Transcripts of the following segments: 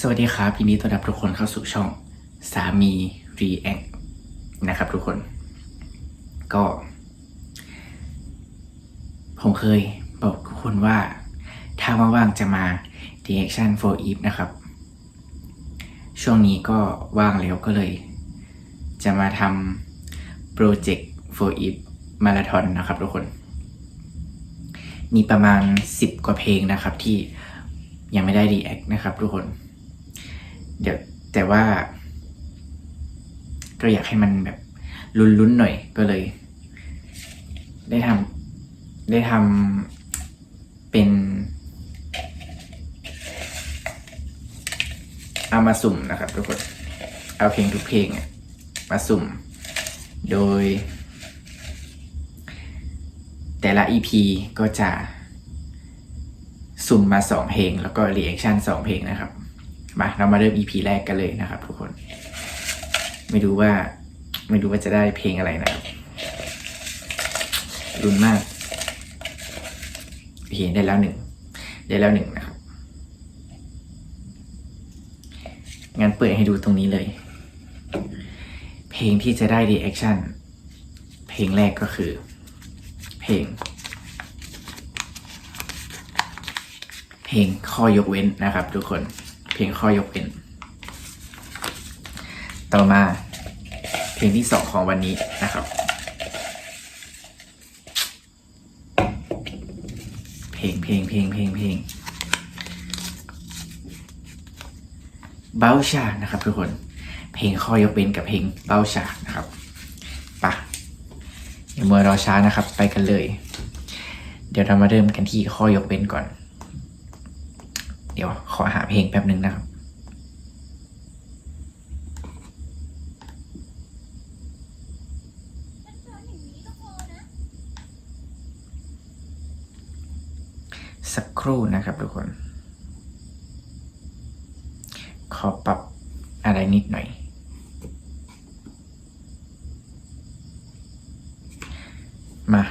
สวัสดีครับยินดีต้อนรับทุกคนเข้าสู่ช่องสามี React นะครับทุกคน ก็ ผมเคยบอกทุกคนว่า ถ้าว่างๆจะมา reaction for Eve นะครับ ช่วงนี้ก็ว่างแล้วก็เลย จะมาทำโปรเจกต์ for Eve มาราธอนนะครับทุกคน มีประมาณ 10 กว่าเพลงนะครับที่ยังไม่ได้ react นะครับทุกคน เดี๋ยวแต่ว่า ก็อยากให้มันแบบลุ้นๆหน่อยก็เลย ได้ทำได้ทำเป็น เอามาสุ่มนะครับทุกคนเอาเพลงทุกเพลงมาสุ่ม โดย แต่ละ EP ก็จะสุ่มมาสองเพลง แล้วก็รีแอคชั่นสองเพลงนะครับ มาเรามาเริ่ม EP แรกกันเลยนะครับ ทุกคน ไม่รู้ว่า ไม่รู้ว่าจะได้เพลงอะไรนะครับรุนมากเห็นได้แล้วหนึ่ง ได้แล้วหนึ่งนะครับ งั้นเปิดให้ดูตรงนี้เลย เพลงที่จะได้รีแอคชั่น เพลงแรกก็คือ เพลง เพลงข้อยกเว้นนะครับทุกคน เพลงข้อยกเว้น ต่อมาเพลงที่สองของวันนี้นะครับ เพลงเพลงเพลงเพลงเพลงเบ้าชานะครับทุกคน เพลงข้อยกเว้นกับเพลงเบ้าชานะครับปะอย่ามัวรอช้านะครับ ไปกันเลย เดี๋ยวเรามาเริ่มกันที่ข้อยกเว้นก่อน เดี๋ยวขอหาเพลงแป๊บหนึ่งนะครับสักครู่นะครับทุกคน ขอปรับอะไรนิดหน่อย มา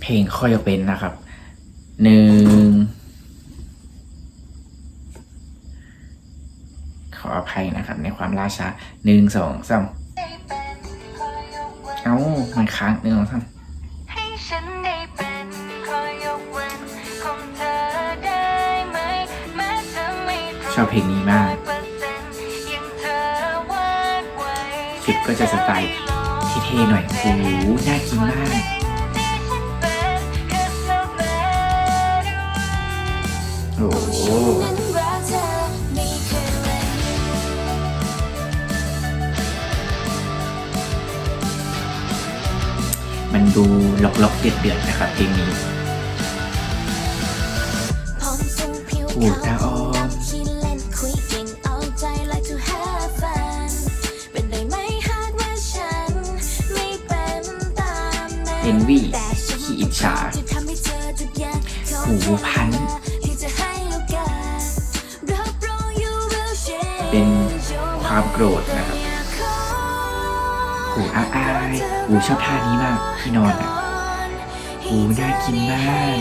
เพลงข้อยกเป็นนะครับ หนึ่งขออภัยนะครับ ในความล่าช้าหนึ่งสองสามเอ้ามันค้างหนึ่งสองสามให้ฉันได้เป็นขอยกเว้นของเธอได้ไหมแม้จะไม่ตรงชอบเพลงนี้มาก100%ยังเธอวาดไว้คลิปก็จะสไตล์เท่ๆหน่อยโอ้โหน่ากินมาก โอ้โหมันดูล็อกๆเดือดๆนะครับเพลงนี้หูตาออมขี้เล่นคุยเก่งเอาใจ like to have fun เป็นได้ไหมหากว่าฉันไม่เป็นตามนั้นเอ็นวีแต่ฉันขี้อิจฉาที่ทำให้เธอทุกอย่างหูพัน เป็นความโกรธนะครับหูอาอายหูชอบท่านี้มากที่นอนอะหูน่ากินมาก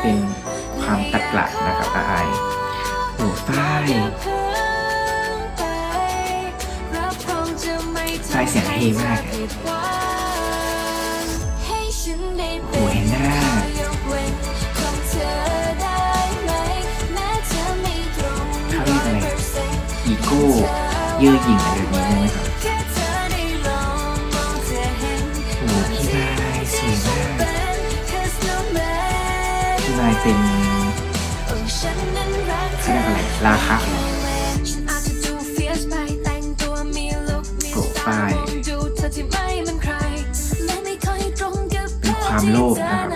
เป็นความตัดกละนะครับอาอายหูฝ้ายฝ้ายเสียงเท่มาก เยื่อหยิ่งอะไรแบบนี้ใช่ไหมครับโอ้พี่บายสวยมากพี่บายเป็นเขาเรียกอะไรราคาหรอโปรไฟล์เป็นความโลภนะครับ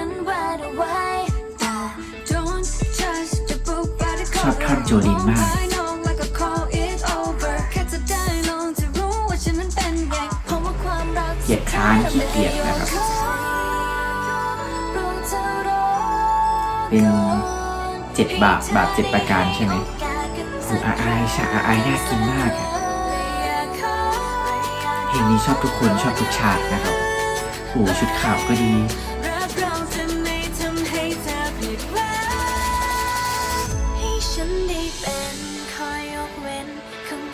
ชอบท่อนโจลินมาก ช้านขี้เกียจนะครับ เป็นเจ็ดบาปบาปเจ็ดประการใช่ไหมโอ้อาอายชาอาอายน่ากินมากอะเพลงนี้ชอบทุกคนชอบทุกฉากนะครับโอ้ชุดขาวก็ดี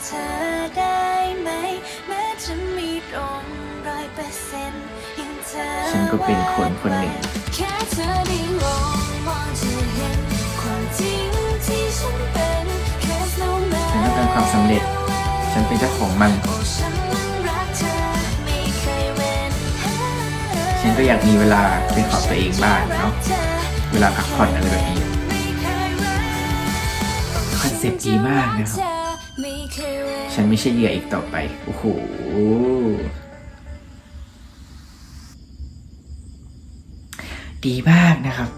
เธอได้ไหมแม้จะมีตรง ธอก็เป็นคนคนหนึ่ง แค่เธอได้ลองมองจะเห็นความจริงที่ฉันเป็น Cause no ฉันต้องการความสำเร็จ ฉันเป็นเจ้าของมัน ฉันนั้นรักเธอไม่เคยเว้นฉันก็อยากมีเวลาเป็นของตัวเองบ้างเนาะ เวลาพักผ่อนอะไรแบบนี้ คอนเซ็ปต์ดีมากนะครับ ฉันไม่ใช่เหยื่ออีกต่อไป โอ้โห ดีมากนะครับ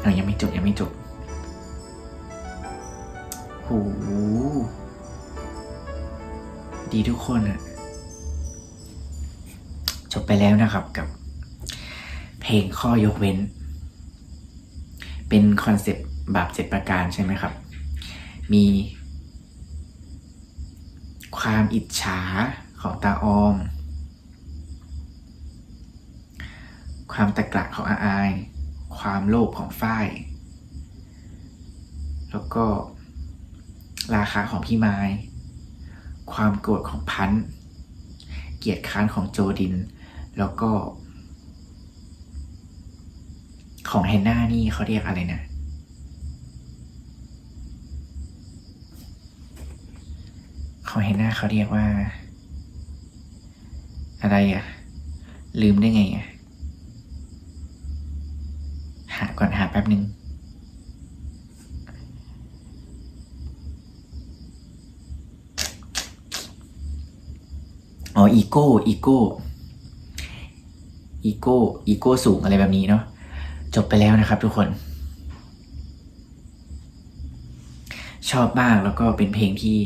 เอายังไม่จบยังไม่จบโหดีทุกคนอะจบไปแล้วนะครับกับ เพลงข้อยกเว้น เป็นคอนเซปต์แบบเจ็ดประการใช่ไหมครับ มี ความอิจฉาของตาออม ความตะกละของอาอาย ความโลภของฝ้าย แล้วก็ราคาของพี่ไม้ ความโกรธของพันธ์เกียรติค้านของโจดิน แล้วก็ ของแฮนนานี่เขาเรียกอะไรนะ ของแฮนนาเขาเรียกว่า อะไรอะ่ะลืมได้ไงอะ ก่อนหาแป๊บหนึ่งอ๋ออีโก้อีโก้อีโก้อีโก้สูงอะไรแบบนี้เนาะจบไปแล้วนะครับทุกคน ชอบมากแล้วก็เป็นเพลงที่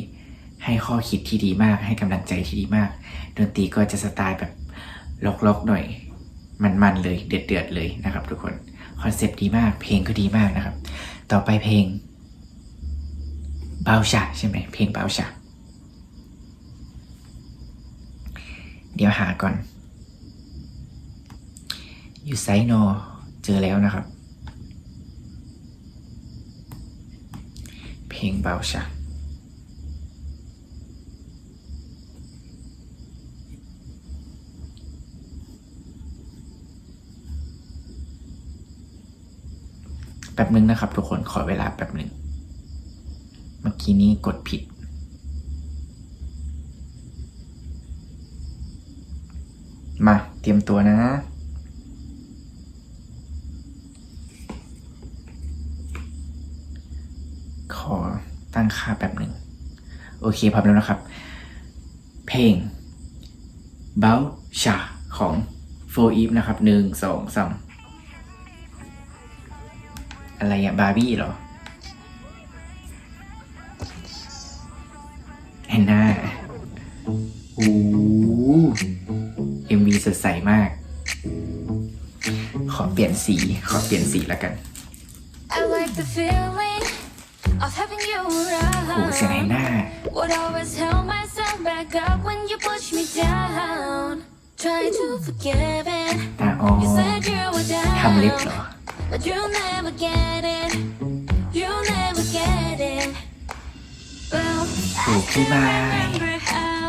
ให้ข้อคิดที่ดีมากให้กำลังใจที่ดีมาก ดนตรีก็จะสไตล์แบบล็อกๆหน่อย มันๆเลยเดือดๆเลยนะครับทุกคน คอนเซปต์ดีมาก เพลงก็ดีมากนะครับ ต่อไปเพลงเบาชาใช่ไหมเพลงเบาชาเดี๋ยวหาก่อน อยู่ไซโนเจอแล้วนะครับ เพลงเบาชา แป๊บนึงนะครับ ทุกคนขอเวลาแป๊บหนึ่งเมื่อกี้นี้กดผิด มาเตรียมตัวนะขอตั้งค่าแป๊บหนึ่ง โอเคพร้อมแล้วนะครับ เพลง b o u c h a ของ f o r Eve นะครับหนึ่งสองสาม อะไรอะบาร์บี้เหรอแอนนาโอ้เอ็มวีสดใสมาก ขอเปลี่ยนสี ขอเปลี่ยนสีแล้วกัน I like the feeling of having you โอ้เสียงแอนนา around. Would always hold myself back up when you push me down. Try to forgive it. ตาออ You said you were ทำเล็บเหร down, อ but you never get it. You never get it. Well, โอ้พี่บาย remember how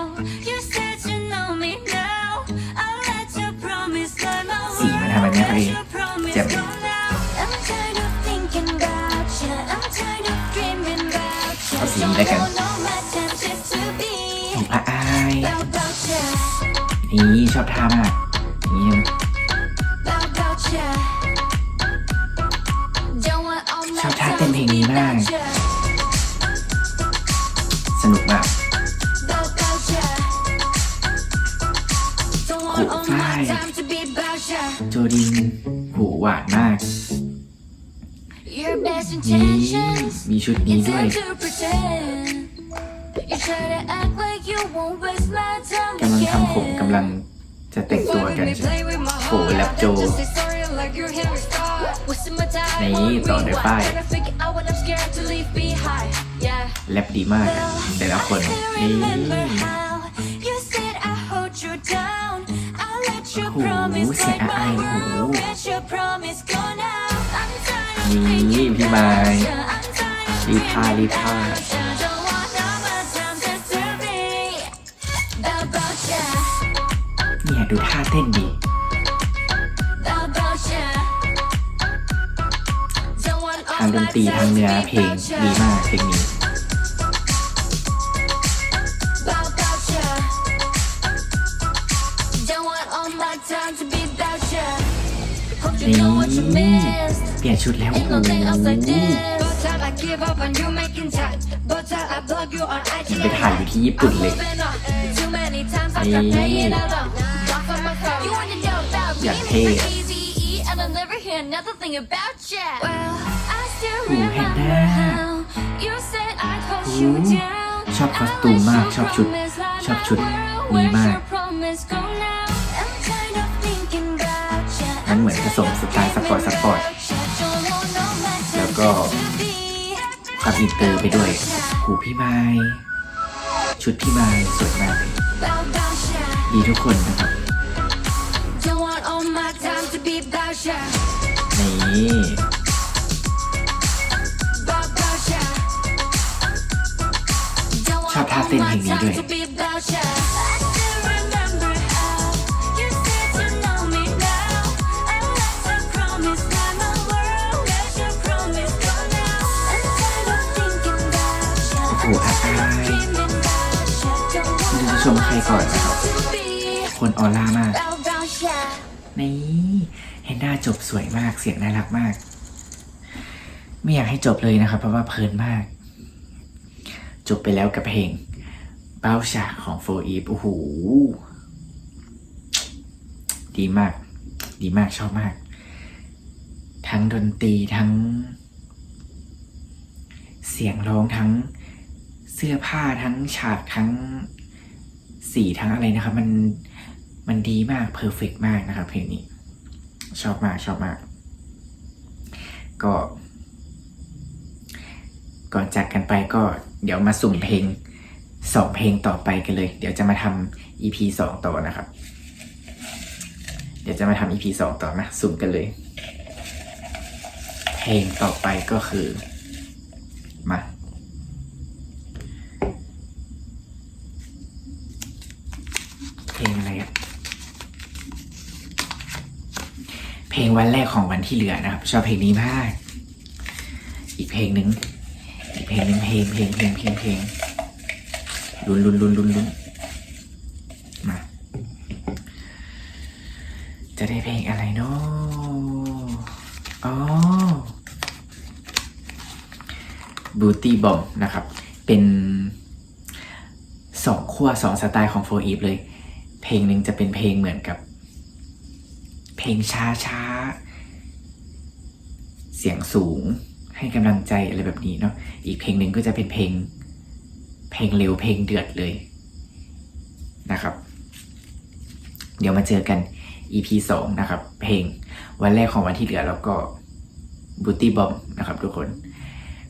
you said you know me now. I let you promise learn my สีมันทำไมไม่ค่อย Let your promise แจ่ม go now. I'm tired of thinking about you. I'm tired of dreaming about you. เอาสีนี้แล้วกัน Don't know my chances to be ของอาอาย about you. นี่ชอบท่ามาก นี่ intentions. มีชุดนี้ You ด้วย tend to pretend. You try to act like you won't waste my time กำลังทำผม again. กำลังจะแต่งตัวกันใช่ไหมโหแรปโจนี่ต่อด้วยป้ายแรปดีมากอะแต่ละคนนี่โอ้โหเสียงอายโอ้โห นี้พี่ไม้รีพารีพาเนี่ยดูท่าเต้นดีทางดนตรีทางเนื้อเพลงดีมากเพลงนี้ เปลี่ยนชุดแล้ว Ain't โอ้ no thing else like โห this. But I give up on you making time. But I block you on IG. ไปถ่ายอยู่ที่ญี่ปุ่นเลย Moving on. Too many times I นี่ tried playing along. Block from my phone. You wanna know about me? Yeah, hey. Easy E, and I never hear another thing about ya. Well, I still Ooh, remember Hannah. how you said I'd hold you Ooh. down. ชอบคอสตูมมากชอบชุด ชอบชุดนี้มาก เหมือนผสมสไตล์สปอร์ตสปอร์ตแล้วก็ความอินเตอร์ไปด้วยหูพี่ไม้ชุดพี่ไม้สวยมากดีทุกคนนะครับนี่ชอบท่าเต้นเพลงนี้ด้วย ก่อนนะครับ คนออร่ามาก นี่เห็นหน้าจบสวยมากเสียงน่ารักมาก ไม่อยากให้จบเลยนะครับ เพราะว่าเพลินมาก จบไปแล้วกับเพลงเบ้าฉากของโฟอีฟโอ้โหดีมาก ดีมากชอบมาก ทั้งดนตรีทั้ง เสียงร้องทั้งเสื้อผ้าทั้งฉากทั้ง สีทั้งอะไรนะครับ มันมันดีมากเพอร์เฟกมากนะครับเพลงนี้ ชอบมากชอบมาก ก็ ก่อนจากกันไปก็เดี๋ยวมาสุ่มเพลงสองเพลงต่อไปกันเลย เดี๋ยวจะมาทำ EP สองต่อนะครับ เดี๋ยวจะมาทำ EP สองต่อนะ สุ่มกันเลย เพลงต่อไปก็คือ เพลงอะไรอะเพลงวันแรกของวันที่เหลือนะครับ ชอบเพลงนี้มาก อีกเพลงหนึ่งอีกเพลงหนึ่งเพลงเพลงเพลงเพลงเพลงลุนลุนลุนลุนลุนมาจะได้เพลงอะไรเนาะอ๋อ Booty Bomb นะครับ เป็นสองขั้วสองสไตล์ของโฟอีฟเลย เพลงหนึ่งจะเป็นเพลงเหมือนกับ เพลงช้าช้าๆเสียงสูงให้กำลังใจอะไรแบบนี้เนาะอีกเพลงหนึ่งก็จะเป็นเพลง เพลงเร็วเพลงเดือดเลยนะครับ เดี๋ยวมาเจอกัน EP สองนะครับ เพลงวันแรกของวันที่เหลือแล้วก็ Booty Bomb นะครับทุกคน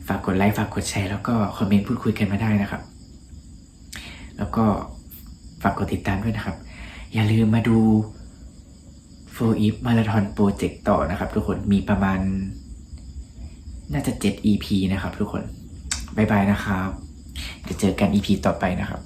ฝากกดไลค์ฝากกดแชร์แล้วก็คอมเมนต์พูดคุยกันมาได้นะครับ แล้วก็ฝากกดติดตามด้วยนะครับ อย่าลืมมาดู f o r e v e Marathon Project ต่อนะครับ ทุกคนมีประมาณ น่าจะ 7 EP นะครับ ทุกคน บ๊ายบายนะครับ จะเจอกัน EP ต่อไปนะครับ